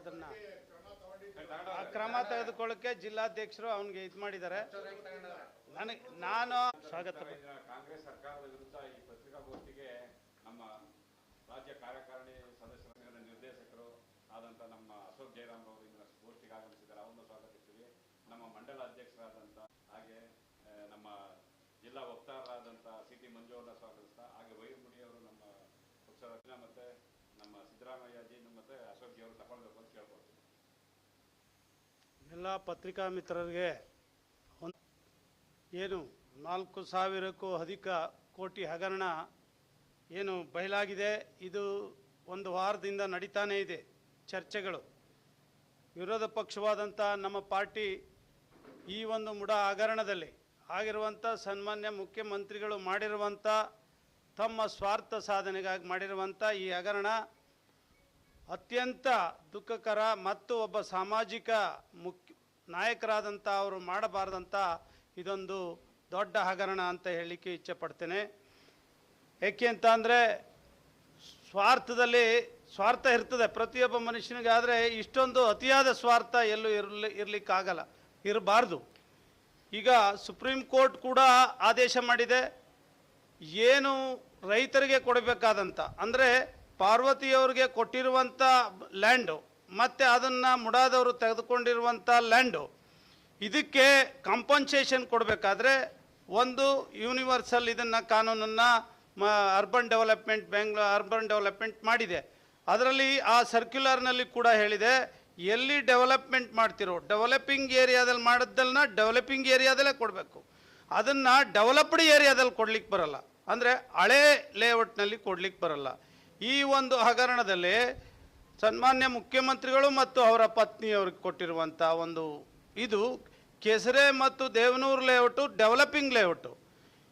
ಅದನ್ನ. ಆ ಕ್ರಮ ತೆಗೆದುಕೊಳ್ಳಕ್ಕೆ ಜಿಲ್ಲಾಧ್ಯಕ್ಷರು ಅವನಿಗೆ ಇದು ಮಾಡಿದ್ದಾರೆ ನನಗೆ ನಾನು ಸ್ವಾಗತ. ಕಾಂಗ್ರೆಸ್ ಸರ್ಕಾರದ ವಿರುದ್ಧ ಈ ಪತ್ರಿಕಾಗೋಷ್ಠಿಗೆ ನಮ್ಮ ರಾಜ್ಯ ಕಾರ್ಯಕಾರಿಣಿ ಸದಸ್ಯರ ಸಂಘದ ನಿರ್ದೇಶಕರು ಆದಂಥ ನಮ್ಮ ಅಶೋಕ್ ಜಯರಾಮ್ ಅವರು ಇಂದಿನ ಗೋಷ್ಠಿಗೆ ಆಗಮಿಸಿದ್ದಾರೆ ಅವರನ್ನು ಸ್ವಾಗತಿಸ್ತೀವಿ. ನಮ್ಮ ಮಂಡಲ ಅಧ್ಯಕ್ಷರಾದಂಥ ಹಾಗೆ ನಮ್ಮ ಜಿಲ್ಲಾ ವಕ್ತಾರರಾದಂಥ ಸಿ ಟಿ ಮಂಜು ಅವರನ್ನ ಸ್ವಾಗತಿಸ್ತಾ ಹಾಗೆ ವೈರ್ಮುನಿ ಅವರು ನಮ್ಮ ಪಕ್ಷದ ಮತ್ತೆ ನಮ್ಮ ಎಲ್ಲ ಪತ್ರಿಕಾ ಮಿತ್ರರಿಗೆ ಏನು ನಾಲ್ಕು ಸಾವಿರಕ್ಕೂ ಅಧಿಕ ಕೋಟಿ ಹಗರಣ ಏನು ಬಯಲಾಗಿದೆ, ಇದು ಒಂದು ವಾರದಿಂದ ನಡೀತಾನೇ ಇದೆ ಚರ್ಚೆಗಳು. ವಿರೋಧ ಪಕ್ಷವಾದಂಥ ನಮ್ಮ ಪಾರ್ಟಿ ಈ ಒಂದು ಮುಡ ಹಗರಣದಲ್ಲಿ ಆಗಿರುವಂಥ ಸನ್ಮಾನ್ಯ ಮುಖ್ಯಮಂತ್ರಿಗಳು ಮಾಡಿರುವಂಥ ತಮ್ಮ ಸ್ವಾರ್ಥ ಸಾಧನೆಗಾಗಿ ಮಾಡಿರುವಂಥ ಈ ಹಗರಣ ಅತ್ಯಂತ ದುಃಖಕರ ಮತ್ತು ಒಬ್ಬ ಸಾಮಾಜಿಕ ಮುಖ್ಯ ನಾಯಕರಾದಂಥ ಅವರು ಮಾಡಬಾರ್ದಂಥ ಇದೊಂದು ದೊಡ್ಡ ಹಗರಣ ಅಂತ ಹೇಳಲಿಕ್ಕೆ ಇಚ್ಛೆ ಪಡ್ತೇನೆ. ಏಕೆ ಅಂತ ಅಂದರೆ ಸ್ವಾರ್ಥದಲ್ಲಿ ಸ್ವಾರ್ಥ ಇರ್ತದೆ ಪ್ರತಿಯೊಬ್ಬ ಮನುಷ್ಯನಿಗಾದರೆ ಇಷ್ಟೊಂದು ಅತಿಯಾದ ಸ್ವಾರ್ಥ ಎಲ್ಲೂ ಇರಲಿ, ಇರಲಿಕ್ಕಾಗಲ್ಲ, ಇರಬಾರ್ದು. ಈಗ ಸುಪ್ರೀಂ ಕೋರ್ಟ್ ಕೂಡ ಆದೇಶ ಮಾಡಿದೆ, ಏನು ರೈತರಿಗೆ ಕೊಡಬೇಕಾದಂಥ ಅಂದರೆ ಪಾರ್ವತಿಯವರಿಗೆ ಕೊಟ್ಟಿರುವಂಥ ಲ್ಯಾಂಡು ಮತ್ತು ಅದನ್ನು ಮುಡಾದವರು ತೆಗೆದುಕೊಂಡಿರುವಂಥ ಲ್ಯಾಂಡು ಇದಕ್ಕೆ ಕಾಂಪನ್ಸೇಷನ್ ಕೊಡಬೇಕಾದ್ರೆ ಒಂದು ಯೂನಿವರ್ಸಲ್ ಇದನ್ನು ಕಾನೂನನ್ನು ಮ urban development Bengaluru urban development ಮಾಡಿದೆ. ಅದರಲ್ಲಿ ಆ ಸರ್ಕ್ಯುಲರ್ನಲ್ಲಿ ಕೂಡ ಹೇಳಿದೆ, ಎಲ್ಲಿ ಡೆವಲಪ್ಮೆಂಟ್ ಮಾಡ್ತಿರೋ ಡೆವಲಪಿಂಗ್ ಏರಿಯಾದಲ್ಲಿ ಮಾಡಿದ್ದನ್ನ ಡೆವಲಪಿಂಗ್ ಏರಿಯಾದಲ್ಲೇ ಕೊಡಬೇಕು. ಅದನ್ನು ಡೆವಲಪ್ಡ್ ಏರಿಯಾದಲ್ಲಿ ಕೊಡ್ಲಿಕ್ಕೆ ಬರಲ್ಲ. ಅಂದರೆ ಹಳೆ ಲೇಔಟ್ನಲ್ಲಿ ಕೊಡ್ಲಿಕ್ಕೆ ಬರಲ್ಲ. ಈ ಒಂದು ಹಗರಣದಲ್ಲಿ ಸನ್ಮಾನ್ಯ ಮುಖ್ಯಮಂತ್ರಿಗಳು ಮತ್ತು ಅವರ ಪತ್ನಿಯವ್ರಿಗೆ ಕೊಟ್ಟಿರುವಂಥ ಒಂದು ಇದು ಕೆಸರೆ ಮತ್ತು ದೇವನೂರು ಲೇಔಟು ಡೆವಲಪಿಂಗ್ ಲೇಔಟು.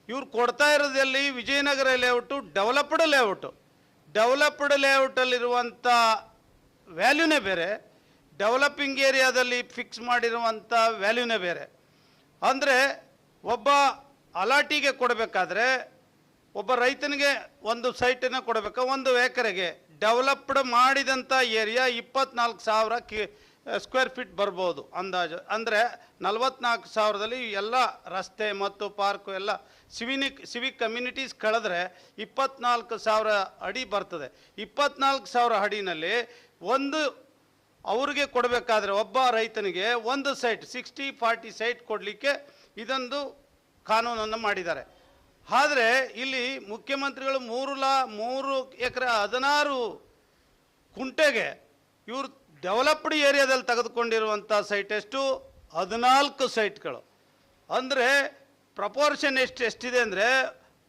ಇವ್ರು ಕೊಡ್ತಾ ಇರೋದಲ್ಲಿ Vijayanagara layout developed layout. Developed ಲೇಔಟಲ್ಲಿರುವಂಥ ವ್ಯಾಲ್ಯೂನೇ ಬೇರೆ. ಡೆವಲಪಿಂಗ್ ಏರಿಯಾದಲ್ಲಿ ಫಿಕ್ಸ್ ಮಾಡಿರುವಂಥ ವ್ಯಾಲ್ಯೂನೇ ಬೇರೆ. ಅಂದರೆ ಒಬ್ಬ ಅಲಾಟಿಗೆ ಕೊಡಬೇಕಾದ್ರೆ ಒಬ್ಬ ರೈತನಿಗೆ ಒಂದು ಸೈಟನ್ನು ಕೊಡಬೇಕು. ಒಂದು ಎಕರೆಗೆ ಡೆವಲಪ್ಡ್ ಮಾಡಿದಂಥ ಏರಿಯಾ ಇಪ್ಪತ್ನಾಲ್ಕು ಸಾವಿರ ಕಿ ಸ್ಕ್ವೇರ್ ಫೀಟ್ ಬರ್ಬೋದು ಅಂದಾಜು. ಅಂದರೆ ನಲವತ್ನಾಲ್ಕು ಸಾವಿರದಲ್ಲಿ ಎಲ್ಲ ರಸ್ತೆ ಮತ್ತು ಪಾರ್ಕು ಎಲ್ಲ ಸಿವಿನಿಕ್ ಸಿವಿಕ್ ಕಮ್ಯುನಿಟೀಸ್ ಕಳೆದ್ರೆ ಇಪ್ಪತ್ನಾಲ್ಕು ಸಾವಿರ ಅಡಿ ಬರ್ತದೆ. ಇಪ್ಪತ್ನಾಲ್ಕು ಸಾವಿರ ಅಡಿನಲ್ಲಿ ಒಂದು ಅವ್ರಿಗೆ ಕೊಡಬೇಕಾದ್ರೆ ಒಬ್ಬ ರೈತನಿಗೆ ಒಂದು ಸೈಟ್, ಸಿಕ್ಸ್ಟಿ, ಫಾರ್ಟಿ ಸೈಟ್ ಕೊಡಲಿಕ್ಕೆ ಇದೊಂದು ಕಾನೂನನ್ನು ಮಾಡಿದ್ದಾರೆ. ಆದರೆ ಇಲ್ಲಿ ಮುಖ್ಯಮಂತ್ರಿಗಳು ಮೂರು ಲಾ, ಮೂರು ಎಕರೆ, ಹದಿನಾರು ಕುಂಟೆಗೆ ಇವರು ಡೆವಲಪ್ಡ್ ಏರಿಯಾದಲ್ಲಿ ತೆಗೆದುಕೊಂಡಿರುವಂಥ ಸೈಟ್ ಎಷ್ಟು? ಹದಿನಾಲ್ಕು ಸೈಟ್ಗಳು ಅಂದರೆ ಪ್ರಪೋರ್ಷನ್ ಎಷ್ಟು, ಎಷ್ಟಿದೆ ಅಂದರೆ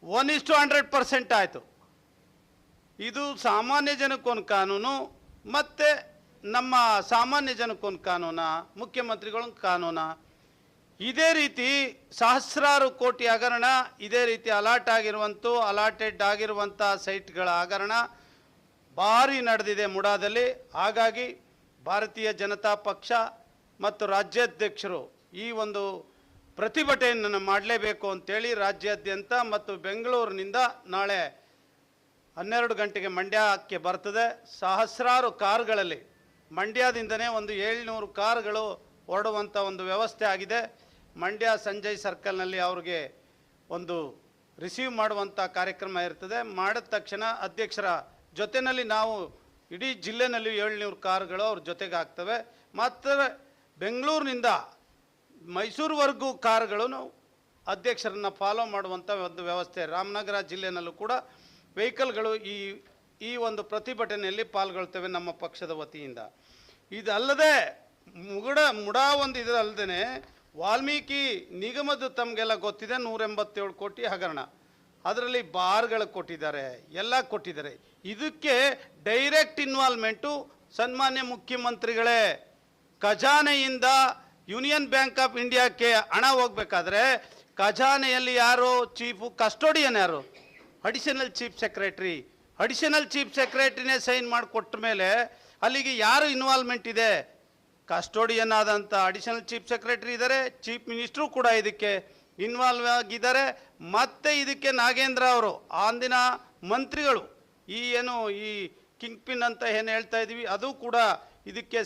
ಒನ್ ಇಷ್ಟು ಹಂಡ್ರೆಡ್ ಪರ್ಸೆಂಟ್ ಆಯಿತು. ಇದು ಸಾಮಾನ್ಯ ಜನಕ್ಕೊಂದು ಕಾನೂನು, ಮತ್ತು ನಮ್ಮ ಸಾಮಾನ್ಯ ಜನಕ್ಕೊಂದು ಕಾನೂನ, ಮುಖ್ಯಮಂತ್ರಿಗಳೊಂದು ಕಾನೂನ? ಇದೇ ರೀತಿ ಸಹಸ್ರಾರು ಕೋಟಿ ಹಗರಣ, ಇದೇ ರೀತಿ ಅಲಾಟ್ ಆಗಿರುವಂಥ ಅಲಾಟೆಡ್ ಆಗಿರುವಂಥ ಸೈಟ್ಗಳ ಹಗರಣ ಭಾರಿ ನಡೆದಿದೆ ಮುಡಾದಲ್ಲಿ. ಹಾಗಾಗಿ ಭಾರತೀಯ ಜನತಾ ಪಕ್ಷ ಮತ್ತು ರಾಜ್ಯಾಧ್ಯಕ್ಷರು ಈ ಒಂದು ಪ್ರತಿಭಟನೆಯನ್ನು ಮಾಡಲೇಬೇಕು ಅಂತೇಳಿ ರಾಜ್ಯಾದ್ಯಂತ ಮತ್ತು ಬೆಂಗಳೂರಿನಿಂದ ನಾಳೆ ಹನ್ನೆರಡು ಗಂಟೆಗೆ ಮಂಡ್ಯಕ್ಕೆ ಬರ್ತದೆ. ಸಹಸ್ರಾರು ಕಾರುಗಳಲ್ಲಿ ಮಂಡ್ಯದಿಂದನೇ ಒಂದು ಏಳ್ನೂರು ಕಾರುಗಳು ಹೊರಡುವಂಥ ಒಂದು ವ್ಯವಸ್ಥೆ ಆಗಿದೆ. ಮಂಡ್ಯ ಸಂಜಯ್ ಸರ್ಕಲ್ನಲ್ಲಿ ಅವ್ರಿಗೆ ಒಂದು ರಿಸೀವ್ ಮಾಡುವಂಥ ಕಾರ್ಯಕ್ರಮ ಇರ್ತದೆ. ಮಾಡಿದ ತಕ್ಷಣ ಅಧ್ಯಕ್ಷರ ಜೊತೆಯಲ್ಲಿ ನಾವು ಇಡೀ ಜಿಲ್ಲೆನಲ್ಲಿ ಏಳ್ನೂರು ಕಾರುಗಳು ಅವ್ರ ಜೊತೆಗೆ ಆಗ್ತವೆ. ಮತ್ತು ಬೆಂಗಳೂರಿನಿಂದ ಮೈಸೂರುವರೆಗೂ ಕಾರುಗಳು ಅಧ್ಯಕ್ಷರನ್ನ ಫಾಲೋ ಮಾಡುವಂಥ ಒಂದು ವ್ಯವಸ್ಥೆ. ರಾಮನಗರ ಜಿಲ್ಲೆನಲ್ಲೂ ಕೂಡ ವೆಹಿಕಲ್ಗಳು ಈ ಈ ಒಂದು ಪ್ರತಿಭಟನೆಯಲ್ಲಿ ಪಾಲ್ಗೊಳ್ತೇವೆ ನಮ್ಮ ಪಕ್ಷದ ವತಿಯಿಂದ. ಇದಲ್ಲದೆ ಮುಗಡ, ಮುಡಾ ಒಂದು ಇದಲ್ಲದೆ ವಾಲ್ಮೀಕಿ ನಿಗಮದ ತಮಗೆಲ್ಲ ಗೊತ್ತಿದೆ ನೂರ ಎಂಬತ್ತೇಳು ಕೋಟಿ ಹಗರಣ. ಅದರಲ್ಲಿ ಬಾರ್ಗಳು ಕೊಟ್ಟಿದ್ದಾರೆ, ಎಲ್ಲ ಕೊಟ್ಟಿದ್ದಾರೆ. ಇದಕ್ಕೆ ಡೈರೆಕ್ಟ್ ಇನ್ವಾಲ್ವ್ಮೆಂಟು ಸನ್ಮಾನ್ಯ ಮುಖ್ಯಮಂತ್ರಿಗಳೇ, ಖಜಾನೆಯಿಂದ ಯೂನಿಯನ್ ಬ್ಯಾಂಕ್ ಆಫ್ ಇಂಡಿಯಾಕ್ಕೆ ಹಣ ಹೋಗಬೇಕಾದ್ರೆ, ಖಜಾನೆಯಲ್ಲಿ ಯಾರು ಚೀಫು ಕಸ್ಟೋಡಿಯನ್ ಯಾರು? Additional chief secretary additional chief ಸೆಕ್ರೆಟ್ರಿನೇ sign ಮಾಡಿಕೊಟ್ಟ ಮೇಲೆ ಅಲ್ಲಿಗೆ ಯಾರು ಇನ್ವಾಲ್ವ್ಮೆಂಟ್ ಇದೆ? ಕಸ್ಟೋಡಿಯನ್ ಆದಂಥ ಅಡಿಷನಲ್ ಚೀಫ್ ಸೆಕ್ರೆಟರಿ ಇದ್ದಾರೆ, ಚೀಫ್ ಮಿನಿಸ್ಟ್ರು ಕೂಡ ಇದಕ್ಕೆ ಇನ್ವಾಲ್ವ್ ಆಗಿದ್ದಾರೆ. ಮತ್ತೆ ಇದಕ್ಕೆ ನಾಗೇಂದ್ರ ಅವರು, ಅಂದಿನ ಮಂತ್ರಿಗಳು, ಈ ಏನು ಈ ಕಿಂಗ್ ಪಿನ್ ಅಂತ ಏನು ಹೇಳ್ತಾ ಇದ್ದೀವಿ ಅದು ಕೂಡ ಇದಕ್ಕೆ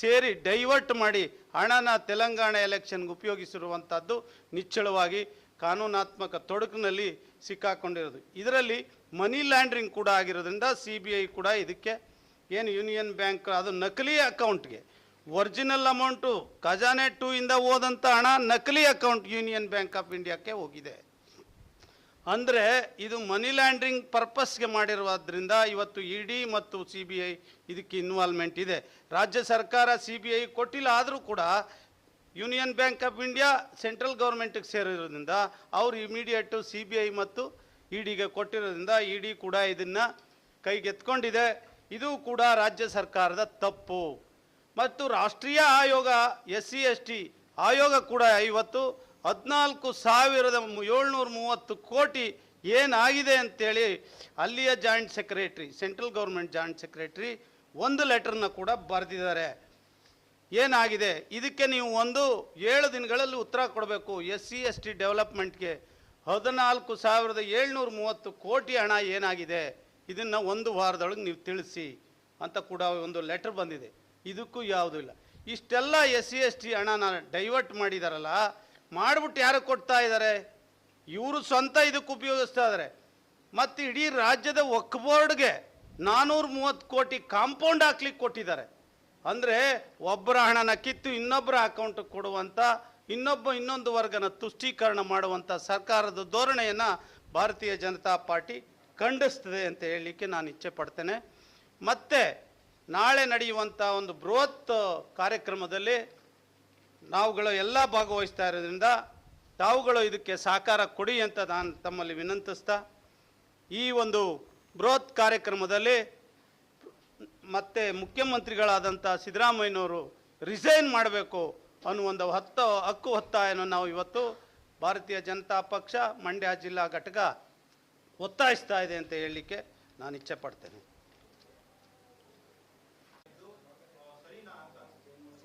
ಸೇರಿ ಡೈವರ್ಟ್ ಮಾಡಿ ಹಣನ ತೆಲಂಗಾಣ ಎಲೆಕ್ಷನ್ಗೆ ಉಪಯೋಗಿಸಿರುವಂಥದ್ದು ನಿಚ್ಚಳವಾಗಿ ಕಾನೂನಾತ್ಮಕ ತೊಡಕಿನಲ್ಲಿ ಸಿಕ್ಕಾಕೊಂಡಿರೋದು. ಇದರಲ್ಲಿ ಮನಿ ಲ್ಯಾಂಡ್ರಿಂಗ್ ಕೂಡ ಆಗಿರೋದ್ರಿಂದ ಸಿ ಬಿ ಐ ಕೂಡ ಇದಕ್ಕೆ, ಏನು ಯೂನಿಯನ್ ಬ್ಯಾಂಕ್ ಅದು ನಕಲಿ ಅಕೌಂಟ್ಗೆ ಒರಿಜಿನಲ್ ಅಮೌಂಟು ಖಜಾನೆ ಟು ಇಂದ ಹೋದಂಥ ಹಣ ನಕಲಿ ಅಕೌಂಟ್ ಯೂನಿಯನ್ ಬ್ಯಾಂಕ್ ಆಫ್ ಇಂಡಿಯಾಕ್ಕೆ ಹೋಗಿದೆ. ಅಂದರೆ ಇದು ಮನಿ ಲ್ಯಾಂಡ್ರಿಂಗ್ ಪರ್ಪಸ್ಗೆ ಮಾಡಿರುವುದರಿಂದ ಇವತ್ತು ಇ ಡಿ ಮತ್ತು ಸಿ ಬಿ ಐ ಇದಕ್ಕೆ ಇನ್ವಾಲ್ವ್ಮೆಂಟ್ ಇದೆ. ರಾಜ್ಯ ಸರ್ಕಾರ ಸಿ ಬಿ ಐ ಕೊಟ್ಟಿಲ್ಲ ಆದರೂ ಕೂಡ union bank of India central ಗೌರ್ಮೆಂಟಿಗೆ ಸೇರಿರೋದ್ರಿಂದ ಅವರು ಇಮಿಡಿಯೇಟು ಸಿ ಬಿ ಐ ಮತ್ತು ಇ ಡಿಗೆ ಕೊಟ್ಟಿರೋದ್ರಿಂದ ಇ ಡಿ ಕೂಡ ಇದನ್ನು ಕೈಗೆತ್ಕೊಂಡಿದೆ. ಇದು ಕೂಡ ರಾಜ್ಯ ಸರ್ಕಾರದ ತಪ್ಪು. ಮತ್ತು ರಾಷ್ಟ್ರೀಯ ಆಯೋಗ ಎಸ್ ಸಿ ಎಸ್ ಟಿ ಆಯೋಗ ಕೂಡ ಇವತ್ತು ಹದಿನಾಲ್ಕು ಸಾವಿರದ ಏಳ್ನೂರ ಮೂವತ್ತು ಕೋಟಿ ಏನಾಗಿದೆ ಅಂತೇಳಿ ಅಲ್ಲಿಯ joint secretary, central government joint secretary ಒಂದು ಲೆಟರ್ನ ಕೂಡ ಬರೆದಿದ್ದಾರೆ. ಏನಾಗಿದೆ? ಇದಕ್ಕೆ ನೀವು ಒಂದು ಏಳು ದಿನಗಳಲ್ಲಿ ಉತ್ತರ ಕೊಡಬೇಕು. ಎಸ್ ಸಿ ಎಸ್ ಟಿ ಡೆವಲಪ್ಮೆಂಟ್ಗೆ ಹದಿನಾಲ್ಕು ಸಾವಿರದ ಏಳ್ನೂರ ಮೂವತ್ತು ಕೋಟಿ ಹಣ ಏನಾಗಿದೆ? ಇದನ್ನು ಒಂದು ವಾರದೊಳಗೆ ನೀವು ತಿಳಿಸಿ ಅಂತ ಕೂಡ ಒಂದು ಲೆಟರ್ ಬಂದಿದೆ. ಇದಕ್ಕೂ ಯಾವುದೂ ಇಲ್ಲ. ಇಷ್ಟೆಲ್ಲ ಎಸ್ ಸಿ, ಎಸ್ ಟಿ ಹಣನ ಡೈವರ್ಟ್ ಮಾಡಿದಾರಲ್ಲ, ಮಾಡಿಬಿಟ್ಟು ಯಾರು ಕೊಡ್ತಾ ಇದ್ದಾರೆ ಇವರು ಸ್ವಂತ ಇದಕ್ಕೆ ಉಪಯೋಗಿಸ್ತಾ ಇದ್ದಾರೆ ಮತ್ತು ಇಡೀ ರಾಜ್ಯದ ವಕ್ ಬೋರ್ಡ್ಗೆ ನಾನ್ನೂರ ಮೂವತ್ತು ಕೋಟಿ ಕಾಂಪೌಂಡ್ ಹಾಕ್ಲಿಕ್ಕೆ ಕೊಟ್ಟಿದ್ದಾರೆ. ಅಂದರೆ ಒಬ್ಬರ ಹಣನ ಕಿತ್ತು ಇನ್ನೊಬ್ಬರ ಅಕೌಂಟಿಗೆ ಕೊಡುವಂಥ ಇನ್ನೊಬ್ಬ ಇನ್ನೊಂದು ವರ್ಗನ ತುಷ್ಟೀಕರಣ ಮಾಡುವಂಥ ಸರ್ಕಾರದ ಧೋರಣೆಯನ್ನು ಭಾರತೀಯ ಜನತಾ ಪಾರ್ಟಿ ಖಂಡಿಸ್ತದೆ ಅಂತ ಹೇಳಲಿಕ್ಕೆ ನಾನು ಇಚ್ಛೆ ಪಡ್ತೇನೆ. ಮತ್ತು ನಾಳೆ ನಡೆಯುವಂಥ ಒಂದು ಬೃಹತ್ ಕಾರ್ಯಕ್ರಮದಲ್ಲಿ ನಾವುಗಳು ಎಲ್ಲ ಭಾಗವಹಿಸ್ತಾ ಇರೋದ್ರಿಂದ ತಾವುಗಳು ಇದಕ್ಕೆ ಸಹಕಾರ ಕೊಡಿ ಅಂತ ನಾನು ತಮ್ಮಲ್ಲಿ ವಿನಂತಿಸ್ತಾ, ಈ ಒಂದು ಬೃಹತ್ ಕಾರ್ಯಕ್ರಮದಲ್ಲಿ ಮತ್ತೆ ಮುಖ್ಯಮಂತ್ರಿಗಳಾದಂಥ ಸಿದ್ದರಾಮಯ್ಯನವರು ರಿಸೈನ್ ಮಾಡಬೇಕು ಅನ್ನುವಂಥ ಹತ್ತು ಹಕ್ಕು ಒತ್ತಾಯನ ನಾವು ಇವತ್ತು ಭಾರತೀಯ ಜನತಾ ಪಕ್ಷ, ಮಂಡ್ಯ ಜಿಲ್ಲಾ ಘಟಕ ಒತ್ತಾಯಿಸ್ತಾ ಇದೆ ಅಂತ ಹೇಳಲಿಕ್ಕೆ ನಾನು ಇಚ್ಛೆ ಪಡ್ತೇನೆ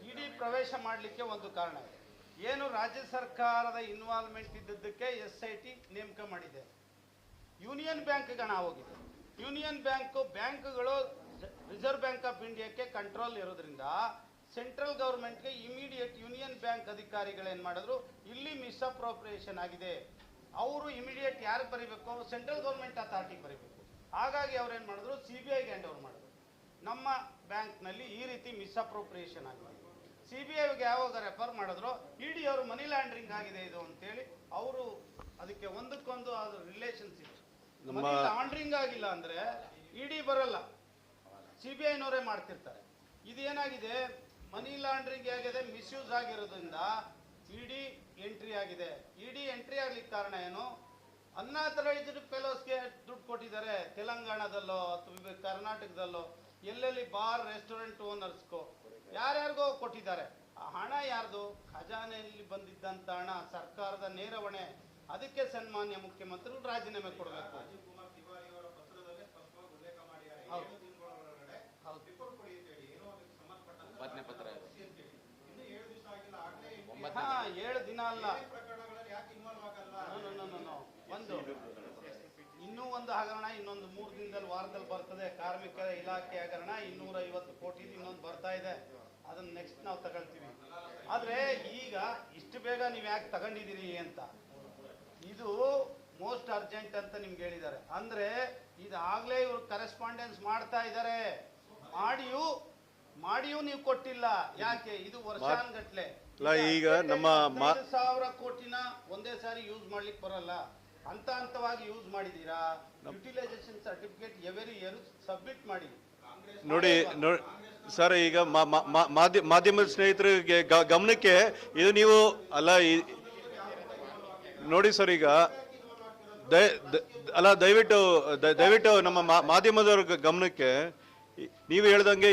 ಇಡೀ ಪ್ರವೇಶ ಮಾಡಲಿಕ್ಕೆ ಒಂದು ಕಾರಣ. ಇದೆ ಏನು ರಾಜ್ಯ ಸರ್ಕಾರದ ಇನ್ವಾಲ್ವ್ಮೆಂಟ್ ಇದ್ದದ್ದಕ್ಕೆ ಎಸ್ ಐ ಟಿ ನೇಮಕ ಮಾಡಿದೆ. ಯೂನಿಯನ್ ಬ್ಯಾಂಕ್ಗೆ ಹಣ ಹೋಗಿದೆ. ಯೂನಿಯನ್ ಬ್ಯಾಂಕು ಬ್ಯಾಂಕ್ಗಳು ರಿಸರ್ವ್ ಬ್ಯಾಂಕ್ ಆಫ್ ಇಂಡಿಯಾಕ್ಕೆ ಕಂಟ್ರೋಲ್ ಇರೋದ್ರಿಂದ ಸೆಂಟ್ರಲ್ ಗೌರ್ಮೆಂಟ್ಗೆ ಇಮಿಡಿಯೇಟ್ ಯೂನಿಯನ್ ಬ್ಯಾಂಕ್ ಅಧಿಕಾರಿಗಳು ಏನು ಮಾಡಿದ್ರು, ಇಲ್ಲಿ ಮಿಸ್ಅಪ್ರೋಪ್ರಿಯೇಷನ್ ಆಗಿದೆ. ಅವರು ಇಮಿಡಿಯೇಟ್ ಯಾರು ಬರೀಬೇಕು? ಸೆಂಟ್ರಲ್ ಗೌರ್ಮೆಂಟ್ ಅಥಾರಿಟಿಗೆ ಬರೀಬೇಕು. ಹಾಗಾಗಿ ಅವ್ರು ಏನು ಮಾಡಿದ್ರು? ಸಿ ಬಿ ಐಗೆ ಹ್ಯಾಂಡ್ ಓವರ್ ಮಾಡಿದ್ರು. ನಮ್ಮ ಬ್ಯಾಂಕ್ನಲ್ಲಿ ಈ ರೀತಿ ಮಿಸ್ಅಪ್ರೋಪ್ರಿಯೇಷನ್ ಆಗಿದೆ. ಸಿ ಬಿ ಐಗೆ ಯಾವಾಗ ರೆಫರ್ ಮಾಡಿದ್ರು ಇಡಿ ಅವರು ಮನಿ ಲ್ಯಾಂಡ್ರಿಂಗ್ ಆಗಿದೆ ಇದು ಅಂತೇಳಿ ಅವರು ಅದಕ್ಕೆ ಒಂದಕ್ಕೊಂದು ಅದು ರಿಲೇಷನ್ಶಿಪ್ ಮನಿ ಲಾಂಡ್ರಿಂಗ್ ಆಗಿಲ್ಲ ಅಂದ್ರೆ ಇಡಿ ಬರಲ್ಲ. ಸಿ ಬಿ ಐನವರೇ ಮಾಡ್ತಿರ್ತಾರೆ. ಇದೇನಾಗಿದೆ? ಮನಿ ಲಾಂಡ್ರಿಂಗ್ ಆಗಿದೆ ಮಿಸ್ಯೂಸ್ ಆಗಿರೋದ್ರಿಂದ ಇಡಿ ಎಂಟ್ರಿ ಆಗಿದೆ. ಇಡಿ ಎಂಟ್ರಿ ಆಗ್ಲಿಕ್ಕೆ ಕಾರಣ ಏನು? ಅನ್ನಾಥರೈಸ್ಡ್ ಫೆಲೋಸ್ಗೆ ದುಡ್ಡು ಕೊಟ್ಟಿದ್ದಾರೆ. ತೆಲಂಗಾಣದಲ್ಲೋ ಅಥವಾ ಕರ್ನಾಟಕದಲ್ಲೋ ಎಲ್ಲೆಲ್ಲಿ ಬಾರ್ ರೆಸ್ಟೋರೆಂಟ್ ಓನರ್ಸ್ಗೋ ಯಾರ್ಯಾರಿಗೋ ಕೊಟ್ಟಿದ್ದಾರೆ. ಆ ಹಣ ಯಾರ್ದು? ಖಜಾನೆಯಲ್ಲಿ ಬಂದಿದ್ದಂತ ಹಣ ಸರ್ಕಾರದ ನೇರವಣೆ. ಹೊಣೆ ಅದಕ್ಕೆ ಸನ್ಮಾನ್ಯ ಮುಖ್ಯಮಂತ್ರಿ ರಾಜೀನಾಮೆ ಕೊಡಬೇಕು. ಹಾ ಏಳು ದಿನ ಅಲ್ಲ. ಒಂದು ಇನ್ನೂ ಒಂದು ಹಗರಣ ಇನ್ನೊಂದು ಮೂರು ದಿನದಲ್ಲಿ ವಾರದಲ್ಲಿ ಬರ್ತದೆ. ಕಾರ್ಮಿಕರ ಇಲಾಖೆ ಹಗರಣ ಇನ್ನೂರ ಐವತ್ತು ಕೋಟಿ ಇನ್ನೊಂದು ಬರ್ತಾ ಇದೆ. ಅದನ್ನ ನೆಕ್ಸ್ಟ್ ನಾವು ತಗೊಳ್ತೀವಿ ಆದ್ರೆ ಈಗ ಇಷ್ಟು ಬೇಗ ನೀವು ಯಾಕೆ ತಗೊಂಡಿದ್ದೀರಿ ಅಂತ ಇದು ಮೋಸ್ಟ್ ಅರ್ಜೆಂಟ್ ಅಂತ ನಿಮ್ಗೆ ಹೇಳಿದ್ದಾರೆ ಅಂದ್ರೆ ಇದಾಗ್ಲೇ ಇವರು ಕರೆಸ್ಪಾಂಡೆನ್ಸ್ ಮಾಡ್ತಾ ಇದ್ದಾರೆ ಮಾಡಿಯೂ ಮಾಡಿಯೂ ನೀವು ಕೊಟ್ಟಿಲ್ಲ ಯಾಕೆ ಇದು ವರ್ಷಾನ್ಗಟ್ಲೆ ಈಗ ನಮ್ಮ ಸಾವಿರ ಕೋಟಿನ ಒಂದೇ ಸಾರಿ ಯೂಸ್ ಮಾಡ್ಲಿಕ್ಕೆ ಬರಲ್ಲ ಹಂತ ಹಂತವಾಗಿ ಯೂಸ್ ಮಾಡಿದೀರಾ utilisation certificate every year submit ಮಾಡಿ ನೋಡಿ ನೋಡಿ ಸರ್, ಈಗ ಮಾ- ಮಾ- ಮಾ- ಮಾಧ್ಯ, ಮಾಧ್ಯಮದ ಸ್ನೇಹಿತರಿಗೆ ಗಮನಕ್ಕೆ ಇದು ನೀವು ಅಲ್ಲ ನೋಡಿ ಸರ್, ಈಗ ಅಲ್ಲ, ದಯವಿಟ್ಟು ದಯವಿಟ್ಟು ನಮ್ಮ ಮಾಧ್ಯಮದವ್ರ ಗಮನಕ್ಕೆ ನೀವು ಹೇಳ್ದಂಗೆ